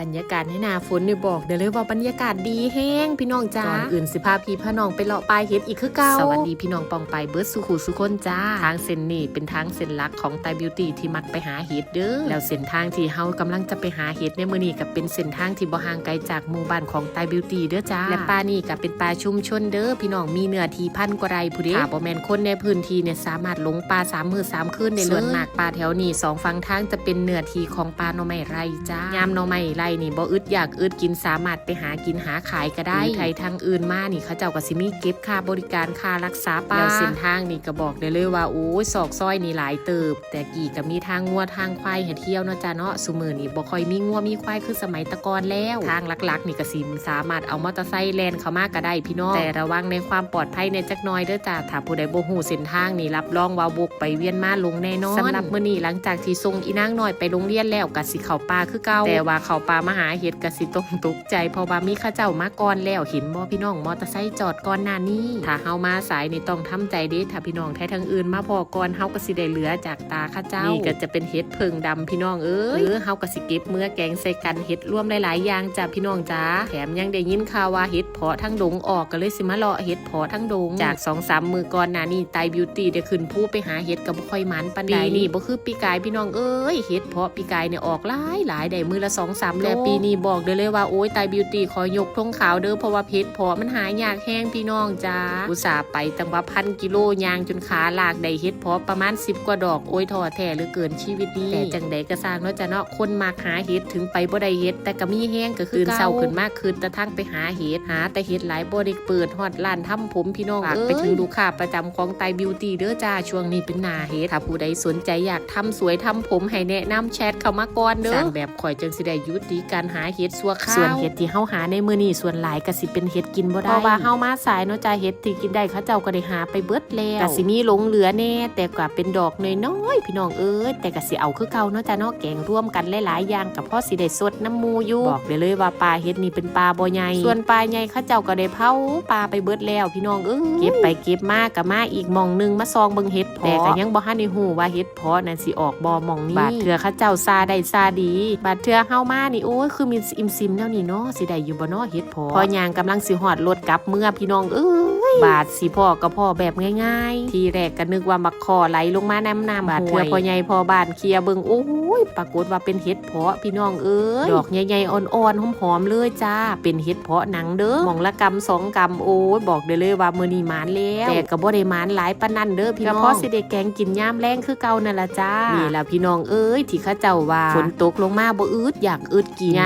บรรยากาศในหนาฝนเนี่ยบอกเดี๋ยวเลยว่าบรรยากาศดีแห้งพี่น้องจ้าก่อนอื่นสิพาพี่พ่อน้องไปเลาะปลายเฮ็ดอีกคือเก่าสวัสดีพี่น้องปองไปเบิร์ดสุขุสุคนจ้า ทางเส้นนี้เป็นทางเส้นหลักของไตบิวตี้ที่มักไปหาเฮ็ดเด้อแล้วเส้นทางที่เฮากำลังจะไปหาเฮ็ดในมื้อนี้ก็เป็นเส้นทางที่บ่ห่างไกลจากหมู่บ้านของไตบิวตี้เด้อจ้าและป่านี่ก็เป็นป่าชุมชนเด้อพี่น้องมีเนื้อที่พันกว่าไร่ผู้เด้ถ้าบ่แม่นคนในพื้นที่เนี่ยสามารถหลงป่าสามมื้อสามคืนได้เลยส่วนมากป่าแถวนี้สองฝั่งทางจะเป็นเนื้อที่ของป่าหน่อไม้ไร่จ้ายามหน่อไม้ไร่นี่บ่อึดอยากอึดกินสามารถไปหากินหาขายก็ได้ไทยทางอื่นมานี่เขาเจ้าก็สิมีเก็บค่าบริการค่ารักษาป่าแล้วเส้นทางนี่ก็บอกได้เลยว่าโอ้ยศอกซอยนี่หลายเติบ แต่กี่ก็มีทางงัวทางควายให้เที่ยวเนาะจ้าเนาะสุมือนี่บ่ค่อยมีงัวมีควายคือสมัยแตะกอนแล้วทางลักๆนี่ก็สิสามารถเอามอเตอร์ไซค์แล่นเข้ามาก็ได้พี่น้องแต่ระวังในความปลอดภัยในจักหน่อยเด้อจ้าถ้าผู้ใดบ่ฮู้เส้นทางนี่รับรองว่าบกไปเวียนมาลงแน่นอนสำหรับมื้อนี้หลังจากที่ส่งอีนางน้อยไปโรงเรียนแล้วก็สิเข้าป่าคือเก่าแต่ว่าเขาป่ามาหาเห็ดก็สิต้องตกใจเพราะว่ามีข้าเจ้ามาก่อนแล้วเห็นบ่พี่น้องมอเตอร์ไซค์จอดก่อนหน้านี้ถ้าเฮามาสายนี่ต้องทำใจเด้ถ้าพี่น้องแท้ทางอื่นมาพอก่อนเฮาก็สิได้เหลือจากตาข้าเจ้านี่ก็จะเป็นเห็ดเพิงดำพี่น้องเอ้ยหรือเฮาก็สิเก็บเมื่อแกงใส่กันเห็ดร่วมหลายๆอย่างจ้ะพี่น้องจ้าแถมยังได้ยินข่าวว่าเห็ดเพาะทั้งดงออกก็เลยสิมาเลาะเห็ดเพาะทั้งดงจาก2องสามมือก่อนหน้านี้ไตบิวตี้ได้ขึ้นผู้ไปหาเห็ดก็บ่ค่อยหมันปานใดนี้บ่คือปีกายพี่น้องเอ้ยเห็ดเพาะปีกายเนี่ยออกหลายหลายได้มือละ2 3โลแต่ปีนี้บอกได้เลยว่าโอ้ยไตบิวตี้ขอยกธงขาวเด้อเพราะว่าเห็ดเพาะมันหายากแห้งพี่น้องจ้าอุตส่าห์ไปตั้งว่าพันกิโลยางจนขาลากได้เห็ดเพาะประมาณ 10 กว่าดอกโอ้ยท้อแท้เหลือเกินชีวิตนี้แต่จังใดก็สร้างเนาะจ้ะเนาะคนมักหาเห็ดถึงไปบ่ได้เห็ดแต่ก็มีแห้งก็คือเศร้าขึ้นมากขึ้นแต่ทั้งไปหาเห็ดหา แต่เห็ดหลายบ่ได้เปิดฮอดร้านทำผมพี่น้องฝากไปถึงลูกค้าประจำของไตบิวตี้เด้อจ้าช่วงนี้เป็นหนาเห็ดถ้าผู้ใดสนใจอยากทำสวยทำผมให้แนะนำแชทเข้ามาก่อนเด้อสั่งแบบข่อยจังสิได้ยุติการหาเห็ดสัวข้าวส่วนเห็ดที่เฮาหาในมื้อนี้ส่วนหลายก็สิเป็นเห็ดกินบ่ได้เพราะว่าเฮามาสายเนาะจ้าเห็ดที่กินได้เขาเจ้าก็ได้หาไปเบิดแล้วก็สิมีหลงเหลือแน่แต่ก็เป็นดอกน้อยๆพี่น้องเอ้ยแต่ก็สิเอาคือเก่าเนาะจ้าเนาะแกงร่วมกันหลายๆอย่างกับพ่อสิได้สดน้ำมูอยู่บอกได้เลยว่าปลาเห็ดนี่เป็นปลาบ่ใหญ่ส่วนปลาใหญ่เขาเจ้าก็ได้เผาปลาไปเบิดแล้วพี่น้องเอ้ยเก็บไปเก็บมาก็มาอีกหมองหนึงมาซองเบิ่งเห็ดเพาะแต่ก็ยังบ่ทันได้ฮู้ว่าเห็ดเพาะนั่นสิออกบ่หมองนี้บาดเถื่อเขาเจ้าซาได้ซาดีบาดเถื่อเฮามานี่โอ้ยคือมีอิมซิมแล้วนี่เนาะสิได้อยู่บ่เนาะเห็ดเพาะพอยางกำลังสิฮอดรถกลับเมื่อพี่น้องเอ้ยบาดสิพ่อก็พ่อแบบง่ายๆ ทีแรกก็นึกว่ามักคอไหลลงมาน้ำน้ำบาดเถื่อพ่อใหญ่พ่อบ้านเคลียร์เบิ่งโอ้ยปรากฏว่าเป็นเห็ดเพาะพี่น้องเอ้ยดอกใหญ่ๆอ่อนๆหอมๆเลยจ้า เป็นเห็ดเพาะหนังเด้อหมองละกำสองกำโอ้ยบอกได้เลยว่ามื้อนี้หมานแล้วแต่ก็บ่ได้หมานหลายปานนั้นเด้อพี่น้องก็เพราะสิได้แกงกินยามแรงคือเก่านั่นล่ะจ้านี่ล่ะพี่น้องเอ้ยที่เขาเจ้าว่าฝนตกลงมาบ่อึดอยากอึดกิน